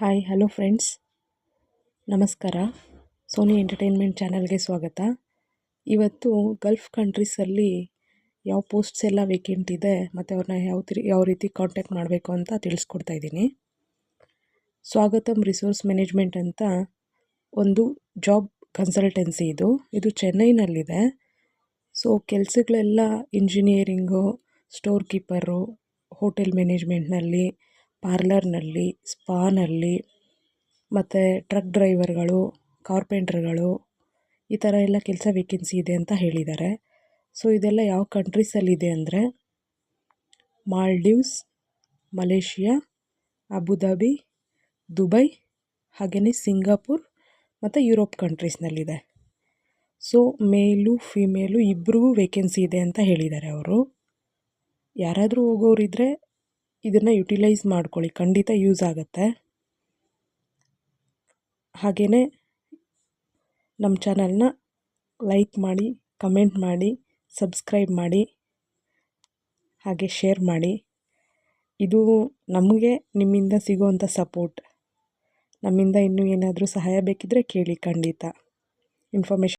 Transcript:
Hi, hello friends. ನಮಸ್ಕಾರ. Sony entertainment ಚಾನಲ್ಗೆ ಸ್ವಾಗತ. ಇವತ್ತು ಗಲ್ಫ್ ಕಂಟ್ರೀಸಲ್ಲಿ ಯಾವ ಪೋಸ್ಟ್ಸ್ ಎಲ್ಲ ವೇಕೆಂಟ್ ಇದೆ, ಮತ್ತು ಅವ್ರನ್ನ ಯಾವ ಯಾವ ರೀತಿ ಕಾಂಟ್ಯಾಕ್ಟ್ ಮಾಡಬೇಕು ಅಂತ ತಿಳಿಸ್ಕೊಡ್ತಾ ಇದ್ದೀನಿ. ಸ್ವಾಗತಂ ರಿಸೋರ್ಸ್ ಮ್ಯಾನೇಜ್ಮೆಂಟ್ ಅಂತ ಒಂದು ಜಾಬ್ ಕನ್ಸಲ್ಟೆನ್ಸಿ ಇದು. ಇದು ಚೆನ್ನೈನಲ್ಲಿದೆ. ಸೊ ಕೆಲಸಗಳೆಲ್ಲ ಇಂಜಿನಿಯರಿಂಗು ಸ್ಟೋರ್ ಕೀಪರು ಹೋಟೆಲ್ ಮ್ಯಾನೇಜ್ಮೆಂಟ್ನಲ್ಲಿ ಪಾರ್ಲರ್ನಲ್ಲಿ, ಸ್ಪಾನಲ್ಲಿ, ಮತ್ತು ಟ್ರಕ್ ಡ್ರೈವರ್ಗಳು, ಕಾರ್ಪೆಂಟ್ರ್ಗಳು, ಈ ಥರ ಎಲ್ಲ ಕೆಲಸ ವೇಕೆನ್ಸಿ ಇದೆ ಅಂತ ಹೇಳಿದ್ದಾರೆ. ಸೊ ಇದೆಲ್ಲ ಯಾವ ಕಂಟ್ರೀಸಲ್ಲಿದೆ ಅಂದರೆ Maldives Malaysia Abu Dhabi Dubai ಹಾಗೆಯೇ ಸಿಂಗಾಪುರ್ ಮತ್ತು ಯುರೋಪ್ ಕಂಟ್ರೀಸ್ನಲ್ಲಿದೆ ಸೊ ಮೇಲು ಫಿಮೇಲು ಇಬ್ಬರಿಗೂ ವೇಕೆನ್ಸಿ ಇದೆ ಅಂತ ಹೇಳಿದ್ದಾರೆ ಅವರು. ಯಾರಾದರೂ ಹೋಗೋರಿದ್ರೆ ಇದನ್ನು ಯುಟಿಲೈಸ್ ಮಾಡ್ಕೊಳ್ಳಿ, ಖಂಡಿತ ಯೂಸ್ ಆಗುತ್ತೆ. ಹಾಗೆಯೇ ನಮ್ಮ ಚಾನಲ್ನ ಲೈಕ್ ಮಾಡಿ ಕಮೆಂಟ್ ಮಾಡಿ ಸಬ್ಸ್ಕ್ರೈಬ್ ಮಾಡಿ, ಹಾಗೆ ಶೇರ್ ಮಾಡಿ. ಇದು ನಮಗೆ, ನಿಮ್ಮಿಂದ ಸಿಗೋವಂಥ ಸಪೋರ್ಟ್ ನಮ್ಮಿಂದ ಇನ್ನೂ ಏನಾದರೂ ಸಹಾಯ ಬೇಕಿದ್ದರೆ ಕೇಳಿ ಖಂಡಿತ. ಇನ್ಫಾರ್ಮೇಷನ್